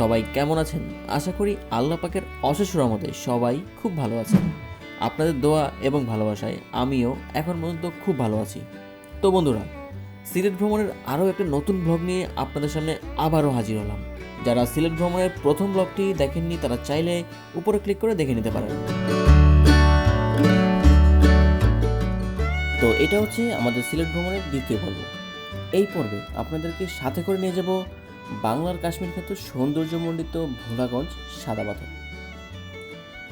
সবাই কেমন আছেন? আশা করি আল্লাহ পাকের অশেষ রহমতে সবাই খুব ভালো আছেন। আপনাদের দোয়া এবং ভালোবাসায় আমিও এখন পর্যন্ত খুব ভালো আছি। তো বন্ধুরা, সিলেট ভ্রমণের আরও একটা নতুন ব্লগ নিয়ে আপনাদের সামনে আবারও হাজির হলাম। যারা সিলেট ভ্রমণের প্রথম ব্লগটি দেখেননি, তারা চাইলে উপরে ক্লিক করে দেখে নিতে পারেন। তো এটা হচ্ছে আমাদের সিলেট ভ্রমণের দ্বিতীয় পর্ব। এই পর্বে আপনাদেরকে সাথে করে নিয়ে যাব বাংলার কাশ্মীর খ্যাত সৌন্দর্যমণ্ডিত ভোলাগঞ্জ সাদাবাথ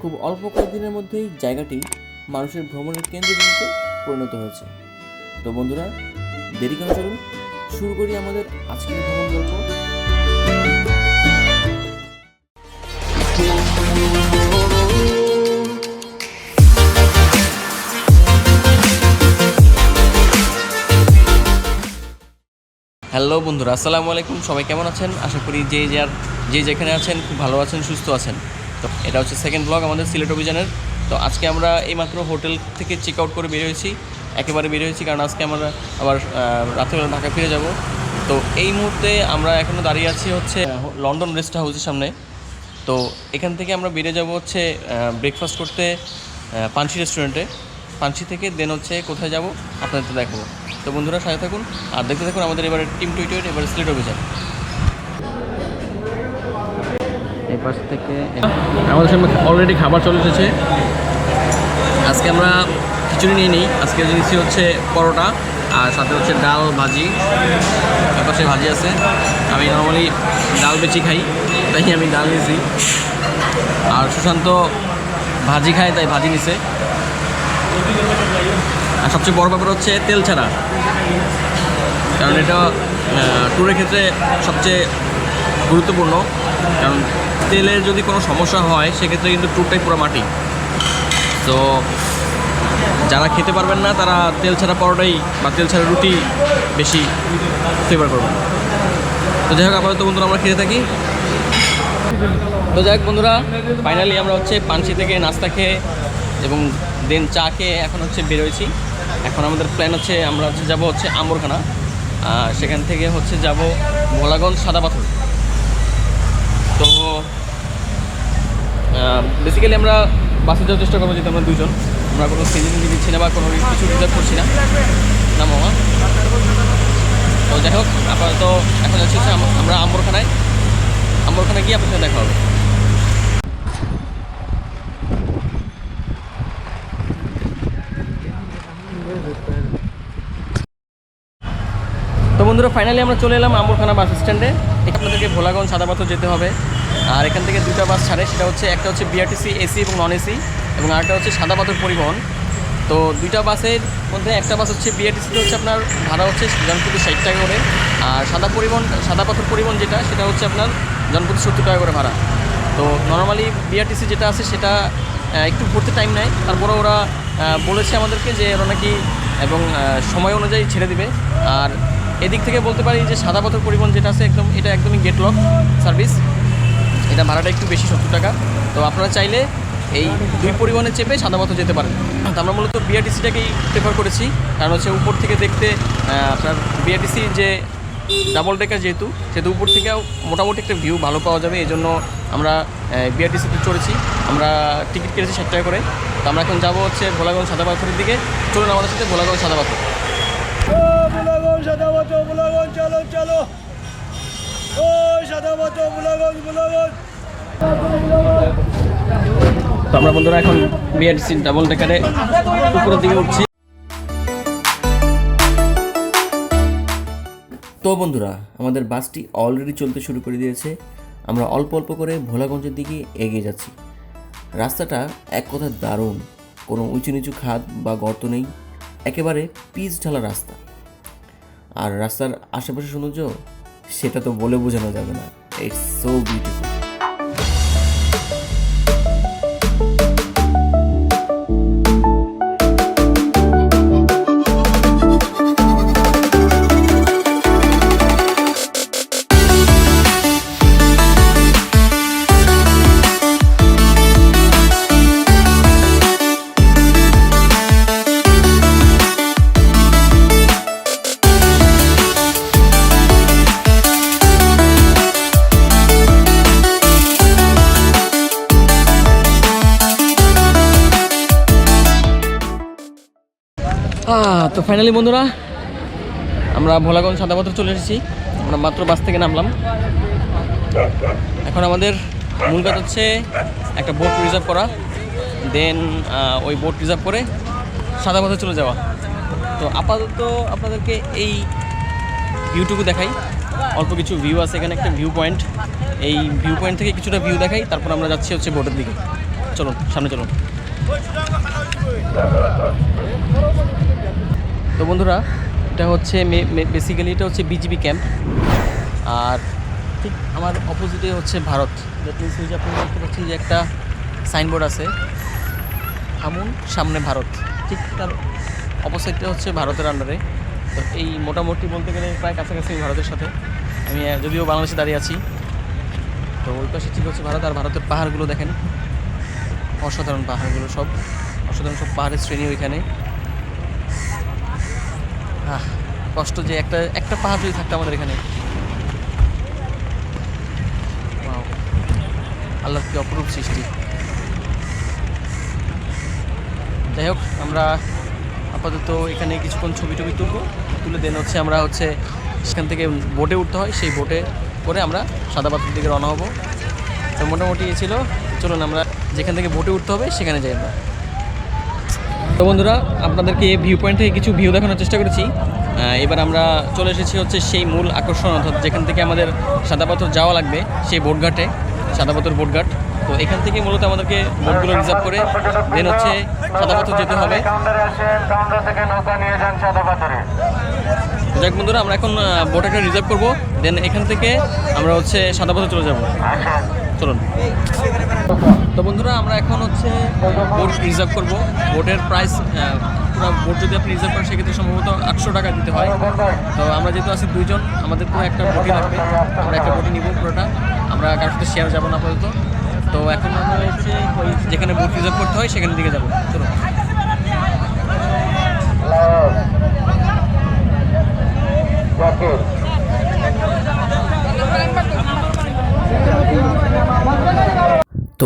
খুব অল্প কয়েকদিনের মধ্যেই জায়গাটি মানুষের ভ্রমণের কেন্দ্রবিন্দুতে পরিণত হয়েছে। তো বন্ধুরা, দেরি কেন চলুন, শুরু করি আমাদের আজকের ভ্রমণ গল্প। হ্যালো বন্ধুরা, আসসালামু আলাইকুম। সবাই কেমন আছেন? আশা করি যে যার যে যেখানে আছেন খুব ভালো আছেন, সুস্থ আছেন। তো এটা হচ্ছে সেকেন্ড ব্লগ আমাদের সিলেট অভিযানের। তো আজকে আমরা এইমাত্র হোটেল থেকে চেক আউট করে বের হয়েছি। একেবারে বের হয়েছি কারণ আজকে আমরা আবার রাত্রেবেলা ঢাকা ফিরে যাব। তো এই মুহূর্তে আমরা এখনও দাঁড়িয়ে আছি হচ্ছে লন্ডন রেস্ট হাউসের সামনে। তো এখান থেকে আমরা বেরিয়ে যাব হচ্ছে ব্রেকফাস্ট করতে পানসি রেস্টুরেন্টে পানসি থেকে দেন হচ্ছে কোথায় যাব? আপনাদের দেখাবো। তো বন্ধুরা, সাথে থাকুন আর দেখতে থাকুন আমাদের এবারে টিম টুইটার এবার সিলেট অভিযান থেকে আমাদের সামনে অলরেডি খাবার চলে এসেছে। আজকে আমরা খিচুড়ি নিয়ে নিই। আজকে জিনিসই হচ্ছে পরোটা আর সাথে হচ্ছে ডাল ভাজি। পাশে ভাজি আছে। আমি নর্মালি ডাল বেশি খাই, তাই আমি ডাল নিয়েছি আর সুশান্ত ভাজি খায়, তাই ভাজি নিছে। আর সবচেয়ে বড় ব্যাপার হচ্ছে তেল ছাড়া। কারণ এটা ট্যুরের ক্ষেত্রে সবচেয়ে গুরুত্বপূর্ণ। কারণ তেলের যদি কোনো সমস্যা হয়, সেক্ষেত্রে কিন্তু ট্যুরটাই পুরো মাটি। তো যারা খেতে পারবেন না, তারা তেল ছাড়া পরোটাই বা তেল ছাড়া রুটি বেশি ফেভার করবেন। তো যাই হোক, আপাতত বন্ধুরা, আমরা খেতে থাকি। তো যাই হোক, বন্ধুরা ফাইনালি আমরা হচ্ছে পানসি থেকে নাস্তা খেয়ে এবং দেন চা খেয়ে এখন হচ্ছে বেরোয়েছি এখন আমাদের প্ল্যান হচ্ছে, আমরা হচ্ছে যাব হচ্ছে আম্বরখানা সেখান থেকে হচ্ছে যাব ভোলাগঞ্জ সাদা পাথর। তো বেসিক্যালি আমরা বাসে যাওয়ার চেষ্টা করব যেহেতু আমরা দুজন আমরা কোনো সিজন দিচ্ছি না বা কোনো কিছু রিজার্ভ করছি না। না, মামা। তো যাই হোক, আপাতত এখন যাচ্ছি আমরা আম্বরখানায় আম্বরখানায় গিয়ে আপনার সাথে দেখা হবে তো বন্ধুরা ফাইনালি আমরা চলে এলাম আম্বরখানা বাস স্ট্যান্ডে এখান আপনাদেরকে ভোলাগঞ্জ সাদাপাথর যেতে হবে। আর এখান থেকে দুটা বাস ছাড়ে, সেটা হচ্ছে একটা হচ্ছে বিআরটিসি এসি এবং নন এসি এবং আরেকটা হচ্ছে সাদাপাথর পরিবহন। তো দুইটা বাসের মধ্যে একটা বাস হচ্ছে বিআরটিসিতে হচ্ছে আপনার ভাড়া হচ্ছে জনপ্রতি ষাট টাকা করে। আর সাদা পরিবহন, সাদা পাথর পরিবহন যেটা, সেটা হচ্ছে আপনার জনপ্রতি সত্তর টাকা করে ভাড়া। তো নর্মালি বিআরটিসি যেটা আছে, সেটা একটু ভরতে টাইম নেয়। তারপরে ওরা বলেছে আমাদেরকে যে ওরা নাকি, এবং সময় অনুযায়ী ছেড়ে দিবে। আর এদিক থেকে বলতে পারি যে সাদা পাথর পরিবহন যেটা আছে একদম, এটা একদমই গেট লক সার্ভিস। এটা ভাড়াটা একটু বেশি, সত্তর টাকা। তো আপনারা চাইলে এই দুই পরিবহনে চেপে সাদা পাথর যেতে পারেন। তো আমরা মূলত বিআরটিসিটাকেই প্রেফার করেছি। কারণ হচ্ছে উপর থেকে দেখতে আপনার বিআরটিসি যে ডাবল ডেকার যেহেতু, সেহেতু উপর থেকেও মোটামুটি একটা ভিউ ভালো পাওয়া যাবে। এই জন্য আমরা বিআরটিসিতে চড়েছি। আমরা টিকিট কেটেছি ষাট টাকা করে। তো আমরা এখন যাব হচ্ছে ভোলাগঞ্জ সাদা পাথরের দিকে। চলুন আমাদের সাথে ভোলাগঞ্জ সাদা পাথর। সাদাবাতো বুলাগঞ্জ চলো চলো। ও সাদাবাতো বুলাগঞ্জ বুলাগঞ্জ তো আমরা বন্ধুরা এখন বিআরটিসি ডাবল ডেকারে উপরের দিকে উঠছি। তো বন্ধুরা আমাদের বাসটি অলরেডি চলতে শুরু করে দিয়েছে। আমরা অল্প অল্প করে ভোলাগঞ্জের দিকে এগিয়ে যাচ্ছি। রাস্তাটা এক কথায় দারুণ। কোনো উঁচু নিচু খাদ বা গর্ত নেই। একেবারে পিচ ঢালা রাস্তা। আর রাস্তার আশেপাশে সৌন্দর্য সেটা তো বলে বোঝানো যাবে না। ইটস সো বিউটিফুল তো ফাইনালি বন্ধুরা, আমরা ভোলাগঞ্জ সাদাপাথর চলে এসেছি। আমরা মাত্র বাস থেকে নামলাম। এখন আমাদের মূল কাজ হচ্ছে একটা বোট রিজার্ভ করা। দেন ওই বোট রিজার্ভ করে সাদাপাথর চলে যাওয়া। তো আপাতত আপনাদেরকে এই ভিউটুকু দেখাই। অল্প কিছু ভিউ আছে এখানে, একটা ভিউ পয়েন্ট এই ভিউ পয়েন্ট থেকে কিছুটা ভিউ দেখাই, তারপর আমরা যাচ্ছি হচ্ছে বোটের দিকে। চলুন, সামনে চলুন। তো বন্ধুরা, এটা হচ্ছে বেসিক্যালি এটা হচ্ছে বিজিবি ক্যাম্প আর ঠিক আমার অপোজিটে হচ্ছে ভারত। দ্যাট মিনস যে আপনি দেখতে পাচ্ছেন যে একটা সাইনবোর্ড আছে। থামুন সামনে ভারত। ঠিক তার অপোজিটটা হচ্ছে ভারতের আন্ডারে তো এই মোটামুটি বলতে গেলে প্রায় কাছাকাছি ভারতের সাথে। আমি যদিও বাংলাদেশে দাঁড়িয়ে আছি। তো ওই পাশে ঠিক হচ্ছে ভারত। আর ভারতের পাহাড়গুলো দেখেন। অসাধারণ পাহাড়গুলো সব। অসাধারণ সব পাহাড়ের শ্রেণি ওইখানে। কষ্ট যে একটা একটা পাহাড় যদি থাকতো আমাদের এখানে। Wow! আল্লাহর কি অপরূপ সৃষ্টি। যাই হোক, আমরা আপাতত এখানে কিছুক্ষণ ছবি টবি তুলবো। তুলে দেন হচ্ছে আমরা হচ্ছে সেখান থেকে বোটে উঠতে হয়। সেই বোটে করে আমরা সাদা পাথর দিকে রওনা হব। তো মোটামুটি এ ছিল। চলুন আমরা যেখান থেকে বোটে উঠতে হবে, সেখানে যাই আমরা। তো বন্ধুরা, আপনাদেরকে এই ভিউ পয়েন্ট থেকে কিছু ভিউ দেখানোর চেষ্টা করেছি। এবার আমরা চলে এসেছি হচ্ছে সেই মূল আকর্ষণ, অর্থাৎ যেখান থেকে আমাদের সাদা পাথর যাওয়া লাগবে, সেই বোটঘাটে, সাদা পাথর বোটঘাট। তো এখান থেকে মূলত আমাদেরকে বোটগুলো রিজার্ভ করে দেন হচ্ছে সাদা পাথর যেতে হবে। যাক বন্ধুরা, আমরা এখন বোট একটা রিজার্ভ করব দেন এখান থেকে আমরা হচ্ছে সাদা পাথর চলে যাব। চলুন। তো বন্ধুরা, আমরা এখন হচ্ছে বোট রিজার্ভ করব। বোটের প্রাইস পুরো বোট যদি আপনি রিজার্ভ করেন, সেক্ষেত্রে সম্ভবত আটশো টাকা দিতে হয়। তো আমরা যেহেতু আছি দুইজন, আমাদের পুরো একটা বটি লাগবে। আমরা একটা বটি নিব পুরোটা। আমরা কারোর সাথে শেয়ার যাব না আপাতত। তো এখন আমরা হচ্ছে ওই যেখানে বোট রিজার্ভ করতে হয় সেখানের দিকে যাব। চলো।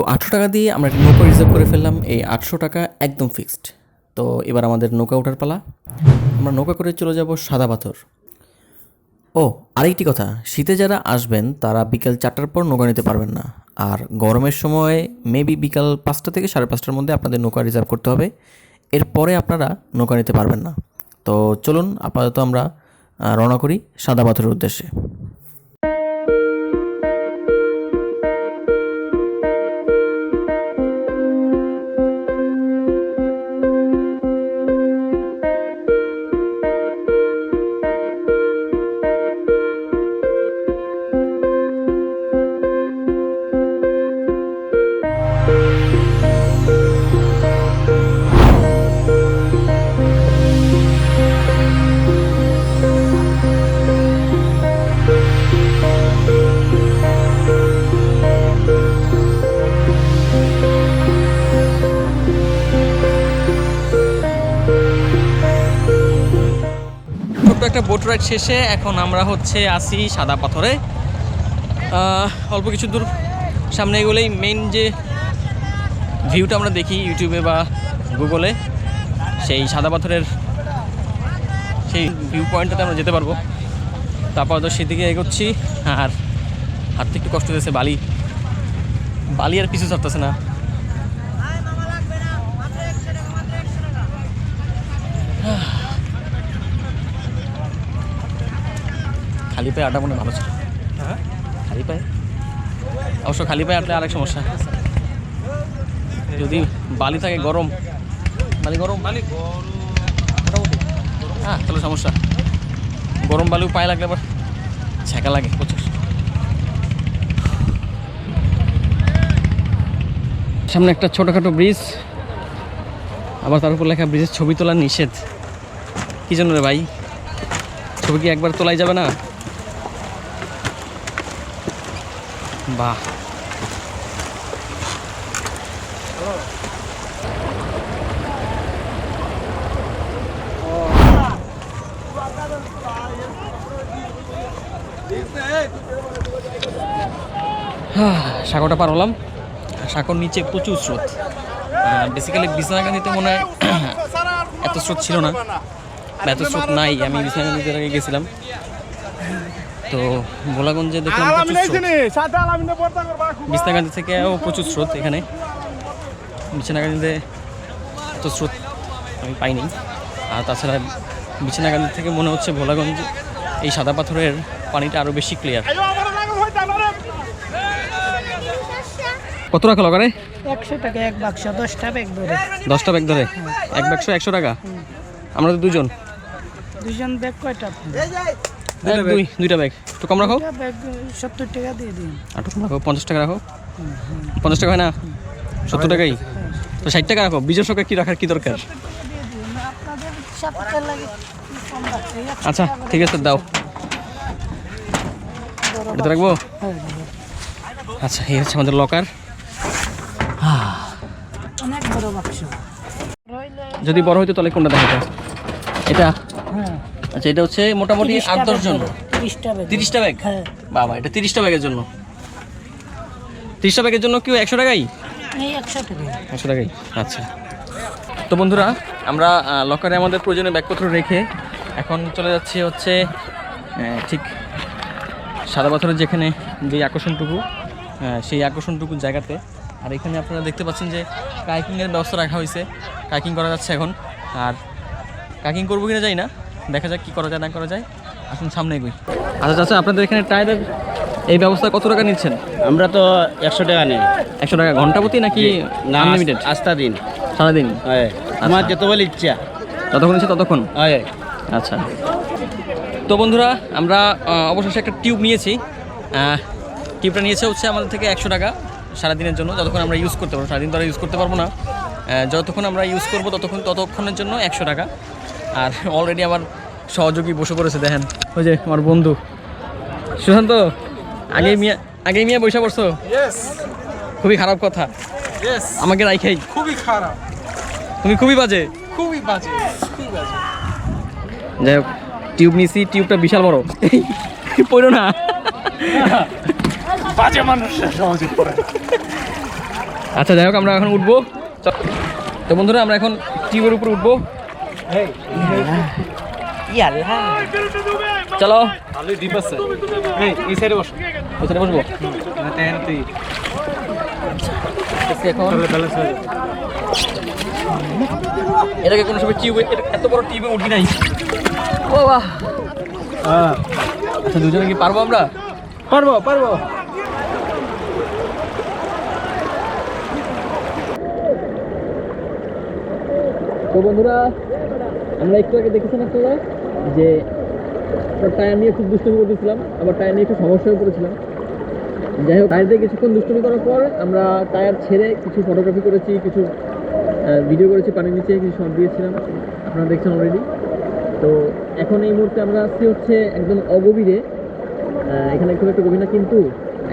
আটশো টাকা দিয়ে আমরা একটা নৌকা রিজার্ভ করে ফেললাম। এই আটশো টাকা একদম ফিক্সড তো এবার আমাদের নৌকা ওঠার পালা। আমরা নৌকা করে চলে যাব সাদা পাথর। ও, আরেকটি কথা। শীতে যারা আসবেন, তারা বিকেল চারটার পর নৌকা নিতে পারবেন না। আর গরমের সময় মেবি বিকাল পাঁচটা থেকে সাড়ে পাঁচটার মধ্যে আপনাদের নৌকা রিজার্ভ করতে হবে। এরপরে আপনারা নৌকা নিতে পারবেন না। তো চলুন, আপাতত আমরা রওনা করি সাদা পাথরের উদ্দেশ্যে। রাইড শেষে এখন আমরা হচ্ছে আসি সাদা পাথরে। অল্প কিছু দূর সামনে এগোলেই মেইন যে ভিউটা আমরা দেখি ইউটিউবে বা গুগলে সেই সাদা পাথরের সেই ভিউ পয়েন্টটাতে আমরা যেতে পারব। তারপর তো সেদিকে এগোচ্ছি, আর হাঁটতে একটু কষ্ট হয়েছে বালি বালি আর পিছু ছাড়তেছে না। খালি পায়ে আটা মনে হয় ভালো ছিল। খালি পায়ে অবশ্য খালি পায়ে আটলে আরেক সমস্যা। যদি বালি থাকে গরম বালি গরম? বালি হ্যাঁ তাহলে সমস্যা। গরম বালিও পায়ে লাগলে আবার ছ্যাঁকা লাগে প্রচুর। সামনে একটা ছোটোখাটো ব্রিজ আবার তার উপর লেখা ব্রিজের ছবি তোলা নিষেধ। কী জন্য রে ভাই? ছবি কি একবার তোলাই যাবে না? বাহ। সাগরটা পার হলাম। সাগর নিচে প্রচুর স্রোত। বেসিক্যালি বিছনাকান্দিতে মনে হয় এত স্রোত ছিল না। এত স্রোত নাই, আমি বিছনাগঞ্জের আগে গেছিলাম। তো ভোলাগঞ্জে দেখলাম। বিছনাগঞ্জ থেকেও প্রচুর স্রোত এখানে। বিছনাগঞ্জে তো স্রোত আমি পাইনি। আর তাছাড়া বিছনাগঞ্জ থেকে মনে হচ্ছে ভোলাগঞ্জ এই সাদা পাথরের পানিটা আরও বেশি ক্লিয়ার কত টাকা লগারে? একশো টাকা এক বাক্স দশটা ব্যাগ ধরে। দশটা ব্যাগ ধরে? এক ব্যাগশো একশো টাকা? আমরা তো দুজন। দুজন ব্যাগ কয়টা? দুই দুইটা ব্যাগ একটু কম রাখো। সত্তর টাকা দিয়ে দিন। একটু কম রাখো পঞ্চাশ টাকা রাখো। পঞ্চাশ টাকা হয় না? সত্তর টাকাই। তো ষাট টাকা রাখো। বিজয় সরকার কী রাখার কী দরকার? আচ্ছা ঠিক আছে দাও। এটা রাখব? হ্যাঁ, আচ্ছা এই হচ্ছে আমাদের লকার অনেক বড় বাক্স রইলে যদি বড় হইতো তাহলে কোনটা দেখাতে এটা? হ্যাঁ। আচ্ছা এটা হচ্ছে মোটামুটি আট দশ জন। তিরিশটা ব্যাগ হ্যাঁ। বাবা এটা তিরিশটা ব্যাগের জন্য। তিরিশটা ব্যাগের জন্য কেউ একশো টাকাই? একশো টাকাই। আচ্ছা। তো বন্ধুরা আমরা লকারে আমাদের প্রয়োজনীয় ব্যাগপত্র রেখে এখন চলে যাচ্ছি হচ্ছে ঠিক সাদা পাথরের যেখানে যে আকর্ষণটুকু সেই আকর্ষণটুকু জায়গাতে। আর এখানে আপনারা দেখতে পাচ্ছেন যে কাইকিংয়ের ব্যবস্থা রাখা হয়েছে। কাইকিং করা যাচ্ছে এখন। আর কাইকিং করব কিনা যাই না। দেখা যাক কী করা যায় না করা যায়। আসুন সামনে এগোই। আচ্ছা আচ্ছা আপনাদের এখানে টায়ারের এই ব্যবস্থা কত টাকা নিচ্ছেন? আমরা তো একশো টাকা নিই। একশো টাকা ঘণ্টা প্রতি নাকি আনলিমিটেড আস্থা দিন। সারাদিন? হয়। আমার যত বলে ইচ্ছা। যতক্ষণ ইচ্ছে ততক্ষণ? আচ্ছা। তো বন্ধুরা আমরা অবশেষে একটা টিউব নিয়েছি। টিউবটা নিয়েছে হচ্ছে আমাদের থেকে একশো টাকা সারাদিনের জন্য। যতক্ষণ আমরা ইউজ করতে পারব সারাদিন তো ইউজ করতে পারব না। যতক্ষণ আমরা ইউজ করব ততক্ষণ ততক্ষণের জন্য একশো টাকা। আর অলরেডি আমার সহযোগী বসে পড়েছে দেখেন। ওই যে আমার বন্ধু। সুশান্ত আগে মিয়া আগে মিয়া বসে পড়ছো? খুবই খারাপ কথা। আমাকে রাইখাই খুবই খারাপ। তুমি খুবই বাজে। খুবই বাজে যাই হোক টিউব নিছি টিউবটা বিশাল বড়। পড়ো না। বাজে মানুষ সহজে আচ্ছা যাই হোক আমরা এখন উঠবো। চ- তো বন্ধুরা আমরা এখন টিউবের উপর উঠবো। চলো। আছে এই সাইডে বসো। বসবো? এখন? এটাকে কোনো সময় টিউবে এত- এত বড় টিউবে উঠি নাই। ও বাহ। হ্যাঁ। আচ্ছা দুজনে কি পারব আমরা? পারব পারব। তো বন্ধুরা আমরা একটু আগে দেখেছিলাম আপনারা যে টায়ার নিয়ে খুব দুষ্টমি করতেছিলাম, আবার টায়ার নিয়ে একটু সমস্যায় পড়েছিলাম। যাই হোক টায়ার দিয়ে কিছুক্ষণ দুষ্টমি করার পর আমরা টায়ার ছেড়ে কিছু ফটোগ্রাফি করেছি, কিছু ভিডিও করেছি, পানির নিচে কিছু শট দিয়েছিলাম। আপনারা দেখছেন অলরেডি তো এখন এই মুহূর্তে আমরা আসছি হচ্ছে একদম অগভীরে। এখানে খুব একটা গভীর না, কিন্তু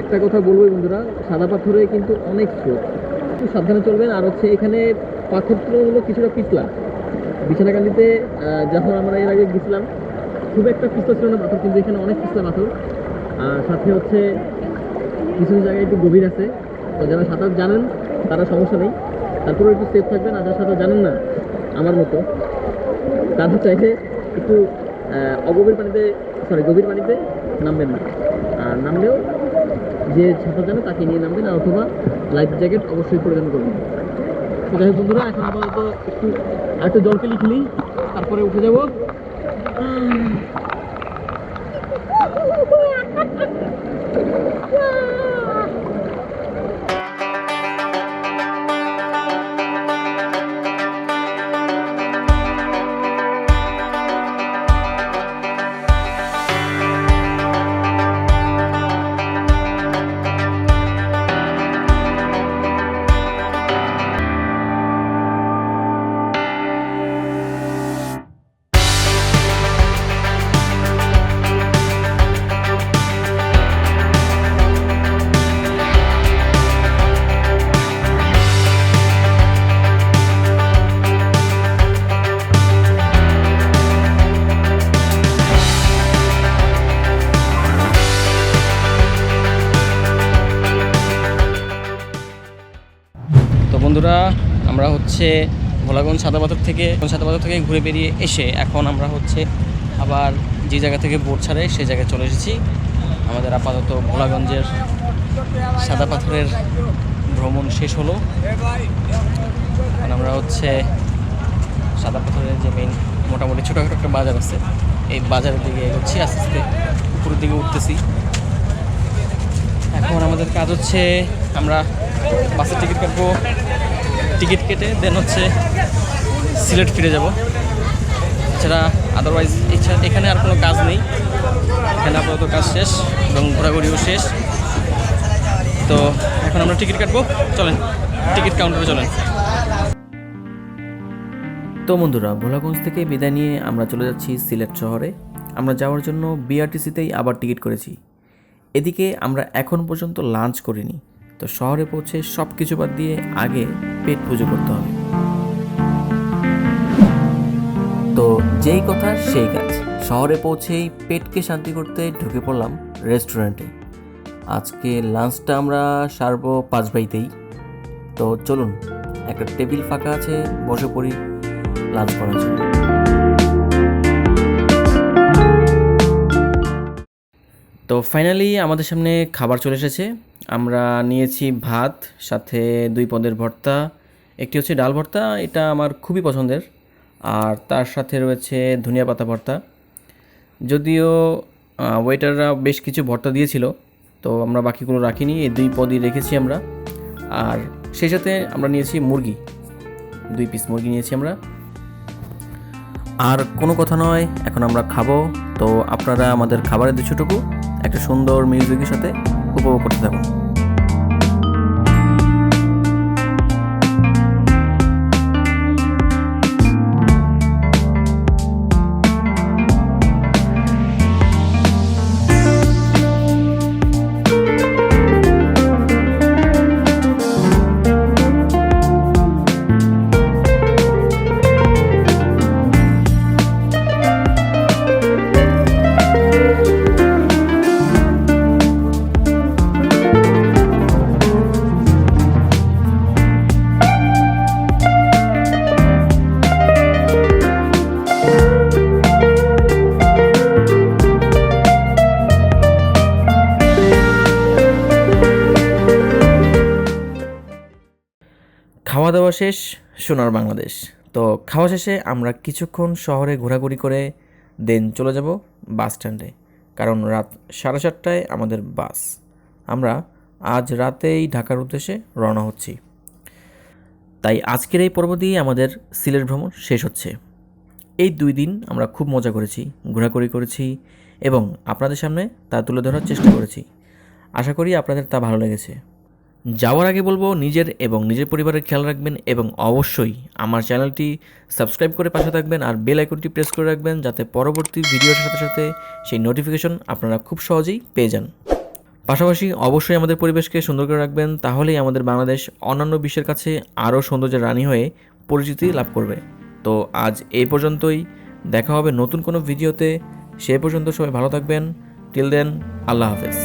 একটা কথা বলব বন্ধুরা, সাদা পাথরে কিন্তু অনেক স্রোত। একটু সাবধানে চলবেন, আর হচ্ছে এখানে পাথর তুলনামূলক কিছুটা পিছলা। বিছানাকান্দিতে যখন আমরা এর আগে গেছিলাম, খুব একটা পিছলা ছিল না পাথর, কিন্তু এখানে অনেক পিছলা পাথর। আর সাথে হচ্ছে কিছু জায়গায় একটু গভীর আছে। তো যারা সাঁতার জানেন, তারা সমস্যা নেই। তারপরেও একটু সেফ থাকবেন। আর যারা সাঁতার জানেন না, আমার মতো, তারা চাইলে একটু অগভীর পানিতে সরি গভীর পানিতে নামবেন না। আর নামলেও যে সাঁতার জানে, তাকে নিয়ে নামবেন। আর অথবা লাইফ জ্যাকেট অবশ্যই প্রয়োজন করবেন। যাই বন্ধুরা এখন আপাতত একটু একটু জলকে লিখলি তারপরে উঠে যাব। হচ্ছে ভোলাগঞ্জ সাদাপাথর থেকে সাদাপাথর থেকে ঘুরে বেরিয়ে এসে এখন আমরা হচ্ছে আবার যে জায়গা থেকে বোট ছাড়ে সেই জায়গায় চলে এসেছি। আমাদের আপাতত ভোলাগঞ্জের সাদা পাথরের ভ্রমণ শেষ হলো। আমরা হচ্ছে সাদা পাথরের যে মেইন মোটামুটি ছোটোখাটো একটা বাজার আছে, এই বাজারের দিকে এগোচ্ছি, আস্তে আস্তে উপরের দিকে উঠতেছি। এখন আমাদের কাজ হচ্ছে আমরা বাসের টিকিট কাটবো। টিকিট কেটে দেন হচ্ছে সিলেট ফিরে যাব। এছাড়া আদারওয়াইজ এছাড়া এখানে আর কোনো কাজ নেই। এখানে আপাতত কাজ শেষ এবং ঘোরাঘুরিও শেষ। তো এখন আমরা টিকিট কাটবো। চলেন, টিকিট কাউন্টারে চলেন। তো বন্ধুরা, ভোলাগঞ্জ থেকে বিদায় নিয়ে আমরা চলে যাচ্ছি সিলেট শহরে। আমরা যাওয়ার জন্য বিআরটিসিতেই আবার টিকিট করেছি। এদিকে আমরা এখন পর্যন্ত লাঞ্চ করিনি। তো শহরে পৌঁছে সব কিছু বাদ দিয়ে আগে পেট পুজো করতে হবে। তো যেই কথা সেই কাজ। শহরে পৌঁছেই পেটকে শান্তি করতে ঢুকে পড়লাম রেস্টুরেন্টে। আজকে লাঞ্চটা আমরা সারবো পাঁচ বাইতেই তো চলুন, একটা টেবিল ফাঁকা আছে, বসে পড়ি লাঞ্চ করার জন্য। তো ফাইনালি আমাদের সামনে খাবার চলে এসেছে। আমরা নিয়েছি ভাত, সাথে দুই পদের ভর্তা, একটি হচ্ছে ডাল ভর্তা, এটা আমার খুবই পছন্দের। আর তার সাথে রয়েছে ধনিয়া পাতা ভর্তা। যদিও ওয়েটাররা বেশ কিছু ভর্তা দিয়েছিল, তো আমরা বাকিগুলো রাখিনি, এই দুই পদই রেখেছি আমরা। আর সেই সাথে আমরা নিয়েছি মুরগি, দুই পিস মুরগি নিয়েছি আমরা। আর কোনো কথা নয়, এখন আমরা খাব। তো আপনারা আমাদের খাবারের দৃশ্যটুকু একটা সুন্দর মিউজিকের সাথে উপভোগ করতে থাকুন। শেষ সোনার বাংলাদেশ। তো খাওয়া শেষে আমরা কিছুক্ষণ শহরে ঘোরাঘুরি করে দেন চলে যাব বাস স্ট্যান্ডে। কারণ রাত সাড়ে সাতটায় আমাদের বাস। আমরা আজ রাতেই ঢাকার উদ্দেশ্যে রওনা হচ্ছি। তাই আজকের এই পর্ব দিয়ে আমাদের সিলেট ভ্রমণ শেষ হচ্ছে। এই দুই দিন আমরা খুব মজা করেছি, ঘোরাঘুরি করেছি এবং আপনাদের সামনে তা তুলে ধরার চেষ্টা করেছি। আশা করি আপনাদের তা ভালো লেগেছে। যাওয়ার আগে বলব, নিজের এবং নিজের পরিবারের খেয়াল রাখবেন এবং অবশ্যই আমার চ্যানেলটি সাবস্ক্রাইব করে পাশে থাকবেন আর বেল আইকনটি প্রেস করে রাখবেন যাতে পরবর্তী ভিডিওর সাথে সাথে সেই নোটিফিকেশন আপনারা খুব সহজেই পেয়ে যান। পাশাপাশি অবশ্যই আমাদের পরিবেশকে সুন্দর করে রাখবেন, তাহলেই আমাদের বাংলাদেশ অন্যান্য বিশ্বের কাছে আরও সৌন্দর্যের রানী হয়ে পরিচিতি লাভ করবে। তো আজ এই পর্যন্তই, দেখা হবে নতুন কোনো ভিডিওতে। সে পর্যন্ত সবাই ভালো থাকবেন। টিল দেন আল্লাহ হাফেজ।